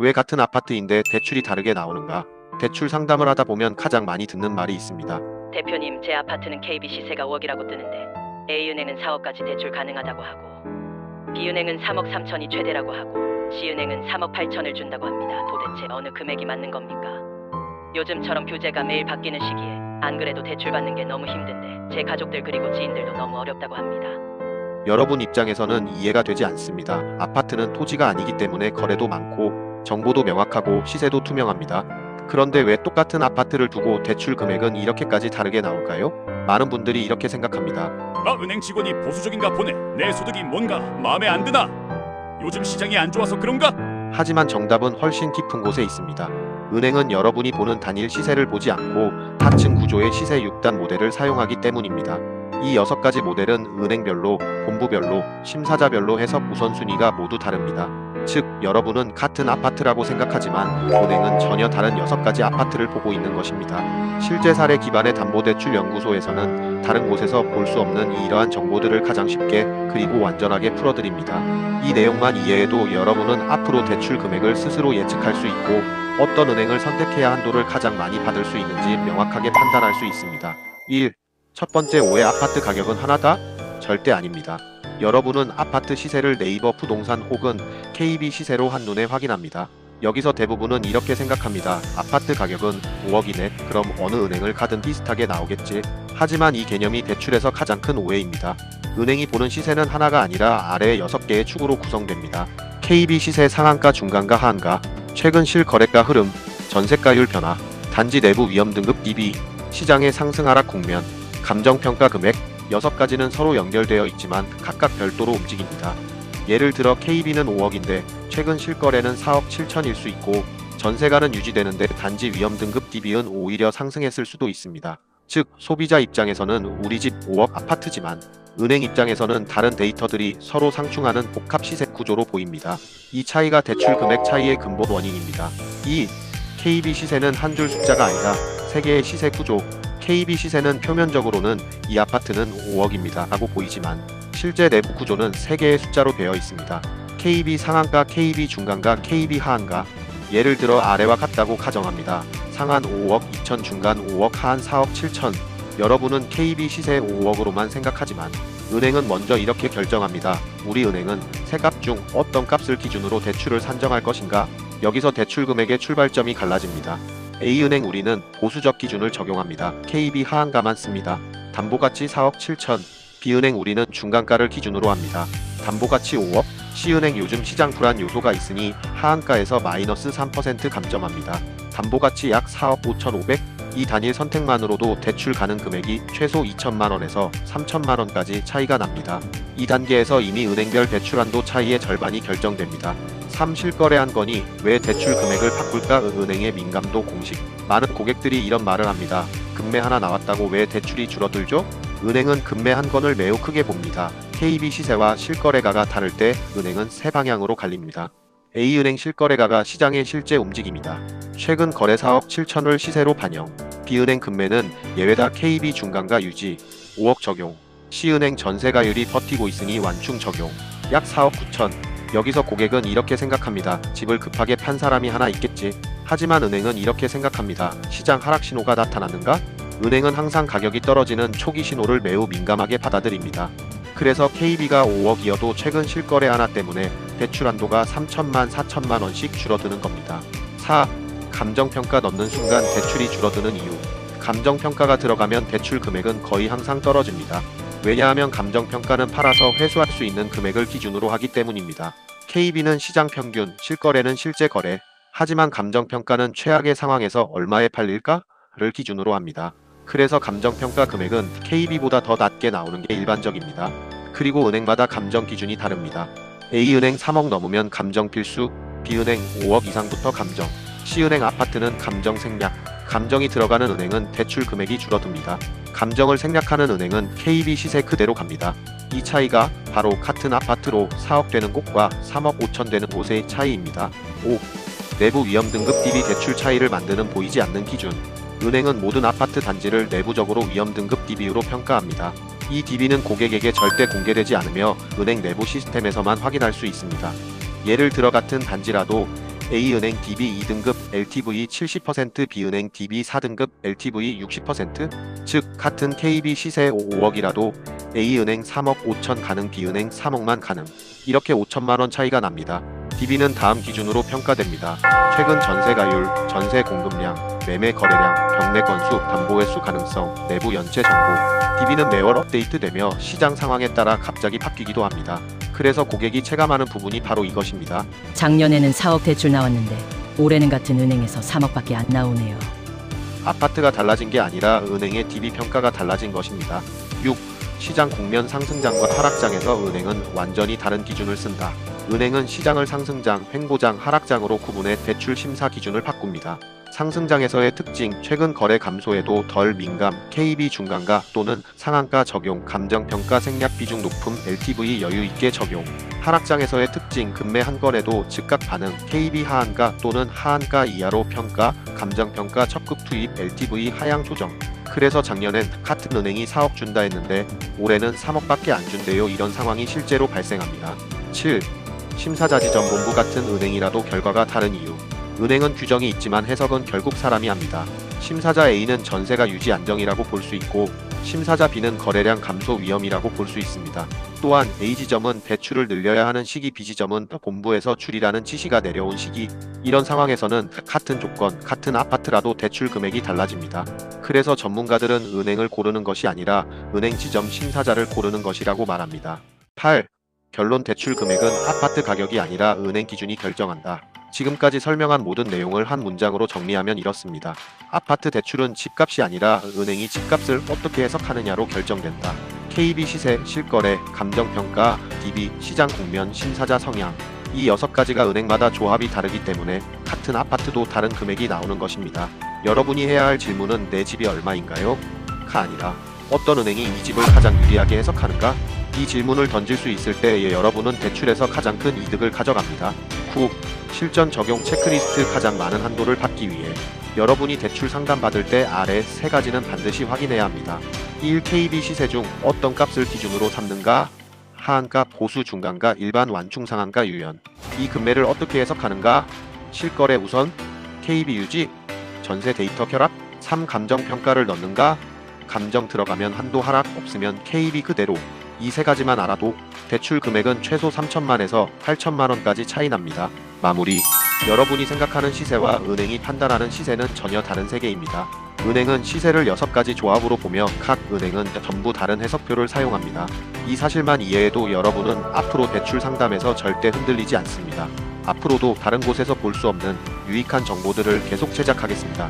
왜 같은 아파트인데 대출이 다르게 나오는가? 대출 상담을 하다 보면 가장 많이 듣는 말이 있습니다. 대표님, 제 아파트는 KB 시세가 5억이라고 뜨는데 A은행은 4억까지 대출 가능하다고 하고 B은행은 3억 3천이 최대라고 하고 C은행은 3억 8천을 준다고 합니다. 도대체 어느 금액이 맞는 겁니까? 요즘처럼 규제가 매일 바뀌는 시기에 안 그래도 대출 받는 게 너무 힘든데 제 가족들 그리고 지인들도 너무 어렵다고 합니다. 여러분 입장에서는 이해가 되지 않습니다. 아파트는 토지가 아니기 때문에 거래도 많고 정보도 명확하고 시세도 투명합니다. 그런데 왜 똑같은 아파트를 두고 대출 금액은 이렇게까지 다르게 나올까요? 많은 분들이 이렇게 생각합니다. 나 은행 직원이 보수적인가 보네. 내 소득이 뭔가 마음에 안 드나? 요즘 시장이 안 좋아서 그런가? 하지만 정답은 훨씬 깊은 곳에 있습니다. 은행은 여러분이 보는 단일 시세를 보지 않고 하층 구조의 시세 6단 모델을 사용하기 때문입니다. 이 6가지 모델은 은행별로, 본부별로, 심사자별로 해석 우선순위가 모두 다릅니다. 즉, 여러분은 같은 아파트라고 생각하지만 은행은 전혀 다른 6가지 아파트를 보고 있는 것입니다. 실제 사례 기반의 담보대출 연구소에서는 다른 곳에서 볼 수 없는 이러한 정보들을 가장 쉽게 그리고 완전하게 풀어드립니다. 이 내용만 이해해도 여러분은 앞으로 대출 금액을 스스로 예측할 수 있고 어떤 은행을 선택해야 한도를 가장 많이 받을 수 있는지 명확하게 판단할 수 있습니다. 1. 첫 번째 오해 아파트 가격은 하나다? 절대 아닙니다. 여러분은 아파트 시세를 네이버 부동산 혹은 KB 시세로 한눈에 확인합니다. 여기서 대부분은 이렇게 생각합니다. 아파트 가격은 5억이네. 그럼 어느 은행을 가든 비슷하게 나오겠지. 하지만 이 개념이 대출에서 가장 큰 오해입니다. 은행이 보는 시세는 하나가 아니라 아래 6개의 축으로 구성됩니다. KB 시세 상한가, 중간가, 하한가, 최근 실거래가 흐름, 전세가율 변화, 단지 내부 위험 등급 DB, 시장의 상승 하락 국면, 감정평가 금액, 6가지는 서로 연결되어 있지만 각각 별도로 움직입니다. 예를 들어 KB는 5억인데 최근 실거래는 4억 7천일 수 있고 전세가는 유지되는데 단지 위험 등급 DB는 오히려 상승했을 수도 있습니다. 즉 소비자 입장에서는 우리 집 5억 아파트지만 은행 입장에서는 다른 데이터들이 서로 상충하는 복합 시세 구조로 보입니다. 이 차이가 대출 금액 차이의 근본 원인입니다. 2. KB 시세는 한 줄 숫자가 아니라 세 개의 시세 구조. KB 시세는 표면적으로는 이 아파트는 5억입니다 라고 보이지만 실제 내부 구조는 세 개의 숫자로 되어 있습니다. KB 상한가, KB 중간가, KB 하한가. 예를 들어 아래와 같다고 가정합니다. 상한 5억, 2천 중간 5억, 하한 4억 7천. 여러분은 KB 시세 5억으로만 생각하지만 은행은 먼저 이렇게 결정합니다. 우리 은행은 세 값 중 어떤 값을 기준으로 대출을 산정할 것인가? 여기서 대출 금액의 출발점이 갈라집니다. A은행 우리는 보수적 기준을 적용합니다. KB 하한가만 씁니다. 담보가치 4억 7천. B은행 우리는 중간가를 기준으로 합니다. 담보가치 5억. C은행 요즘 시장 불안 요소가 있으니 하한가에서 마이너스 3% 감점합니다. 담보가치 약 4억 5천5백. 이 단일 선택만으로도 대출 가능 금액이 최소 2천만 원에서 3천만 원까지 차이가 납니다. 이 단계에서 이미 은행별 대출 한도 차이의 절반이 결정됩니다. 3. 실거래 한 건이 왜 대출 금액을 바꿀까? 은행의 민감도 공식. 많은 고객들이 이런 말을 합니다. 금매 하나 나왔다고 왜 대출이 줄어들죠? 은행은 금매 한 건을 매우 크게 봅니다. KB 시세와 실거래가가 다를 때 은행은 세 방향으로 갈립니다. A은행 실거래가가 시장의 실제 움직임이다. 최근 거래 4억 7천을 시세로 반영. B은행 금매는 예외다 KB 중간가 유지. 5억 적용. C은행 전세가율이 버티고 있으니 완충 적용. 약 4억 9천. 여기서 고객은 이렇게 생각합니다. 집을 급하게 판 사람이 하나 있겠지. 하지만 은행은 이렇게 생각합니다. 시장 하락 신호가 나타났는가? 은행은 항상 가격이 떨어지는 초기 신호를 매우 민감하게 받아들입니다. 그래서 KB가 5억이어도 최근 실거래 하나 때문에 대출 한도가 3천만 4천만 원씩 줄어드는 겁니다. 4. 감정평가 넣는 순간 대출이 줄어드는 이유. 감정평가가 들어가면 대출 금액은 거의 항상 떨어집니다. 왜냐하면 감정평가는 팔아서 회수할 수 있는 금액을 기준으로 하기 때문입니다. KB는 시장 평균, 실거래는 실제 거래. 하지만 감정평가는 최악의 상황에서 얼마에 팔릴까를 기준으로 합니다. 그래서 감정평가 금액은 KB보다 더 낮게 나오는 게 일반적입니다. 그리고 은행마다 감정 기준이 다릅니다. A은행 3억 넘으면 감정 필수, B은행 5억 이상부터 감정, C은행 아파트는 감정 생략, 감정이 들어가는 은행은 대출 금액이 줄어듭니다. 감정을 생략하는 은행은 KB 시세 그대로 갑니다. 이 차이가 바로 같은 아파트로 4억 되는 곳과 3억 5천 되는 곳의 차이입니다. 5. 내부 위험 등급 DB 대출 차이를 만드는 보이지 않는 기준. 은행은 모든 아파트 단지를 내부적으로 위험 등급 DB로 평가합니다. 이 DB는 고객에게 절대 공개되지 않으며 은행 내부 시스템에서만 확인할 수 있습니다. 예를 들어 같은 단지라도 A은행 DB 2등급 LTV 70% B은행 DB 4등급 LTV 60%? 즉 같은 KB 시세 5억이라도 A은행 3억 5천 가능 B은행 3억만 가능 이렇게 5천만 원 차이가 납니다. DB는 다음 기준으로 평가됩니다. 최근 전세가율, 전세 공급량, 매매 거래량, 경매 건수, 담보 횟수 가능성, 내부 연체 정보. DB는 매월 업데이트되며 시장 상황에 따라 갑자기 바뀌기도 합니다. 그래서 고객이 체감하는 부분이 바로 이것입니다. 작년에는 4억 대출 나왔는데 올해는 같은 은행에서 3억밖에 안 나오네요. 아파트가 달라진 게 아니라 은행의 DB 평가가 달라진 것입니다. 6. 시장 국면 상승장과 하락장에서 은행은 완전히 다른 기준을 쓴다. 은행은 시장을 상승장, 횡보장, 하락장으로 구분해 대출 심사 기준을 바꿉니다. 상승장에서의 특징, 최근 거래 감소에도 덜 민감, KB 중간가 또는 상한가 적용, 감정평가 생략 비중 높음, LTV 여유 있게 적용. 하락장에서의 특징, 급매 한 건에도 즉각 반응, KB 하한가 또는 하한가 이하로 평가, 감정평가 적극 투입, LTV 하향 조정. 그래서 작년엔 같은 은행이 4억 준다 했는데 올해는 3억밖에 안 준대요. 이런 상황이 실제로 발생합니다. 7. 심사자지점 본부 같은 은행이라도 결과가 다른 이유. 은행은 규정이 있지만 해석은 결국 사람이 합니다. 심사자 A는 전세가 유지 안정이라고 볼 수 있고 심사자 B는 거래량 감소 위험이라고 볼 수 있습니다. 또한 A 지점은 대출을 늘려야 하는 시기 B 지점은 본부에서 줄이라는 지시가 내려온 시기 이런 상황에서는 같은 조건, 같은 아파트라도 대출 금액이 달라집니다. 그래서 전문가들은 은행을 고르는 것이 아니라 은행 지점 심사자를 고르는 것이라고 말합니다. 8. 결론 대출 금액은 아파트 가격이 아니라 은행 기준이 결정한다. 지금까지 설명한 모든 내용을 한 문장으로 정리하면 이렇습니다. 아파트 대출은 집값이 아니라 은행이 집값을 어떻게 해석하느냐로 결정된다. KB 시세, 실거래, 감정평가, DB, 시장 국면, 심사자 성향. 이 여섯 가지가 은행마다 조합이 다르기 때문에 같은 아파트도 다른 금액이 나오는 것입니다. 여러분이 해야 할 질문은 내 집이 얼마인가요? 가 아니라 어떤 은행이 이 집을 가장 유리하게 해석하는가? 이 질문을 던질 수 있을 때 여러분은 대출에서 가장 큰 이득을 가져갑니다. 9. 실전 적용 체크리스트 가장 많은 한도를 받기 위해 여러분이 대출 상담 받을 때 아래 세 가지는 반드시 확인해야 합니다. 1. KB 시세 중 어떤 값을 기준으로 삼는가? 하한가, 보수, 중간가, 일반 완충 상한가, 유연. 이 금매를 어떻게 해석하는가? 실거래 우선, KB 유지, 전세 데이터 결합, 3. 감정 평가를 넣는가? 감정 들어가면 한도 하락, 없으면 KB 그대로. 이 세 가지만 알아도 대출 금액은 최소 3천만에서 8천만 원까지 차이 납니다. 마무리. 여러분이 생각하는 시세와 은행이 판단하는 시세는 전혀 다른 세계입니다. 은행은 시세를 6가지 조합으로 보며 각 은행은 전부 다른 해석표를 사용합니다. 이 사실만 이해해도 여러분은 앞으로 대출 상담에서 절대 흔들리지 않습니다. 앞으로도 다른 곳에서 볼 수 없는 유익한 정보들을 계속 제작하겠습니다.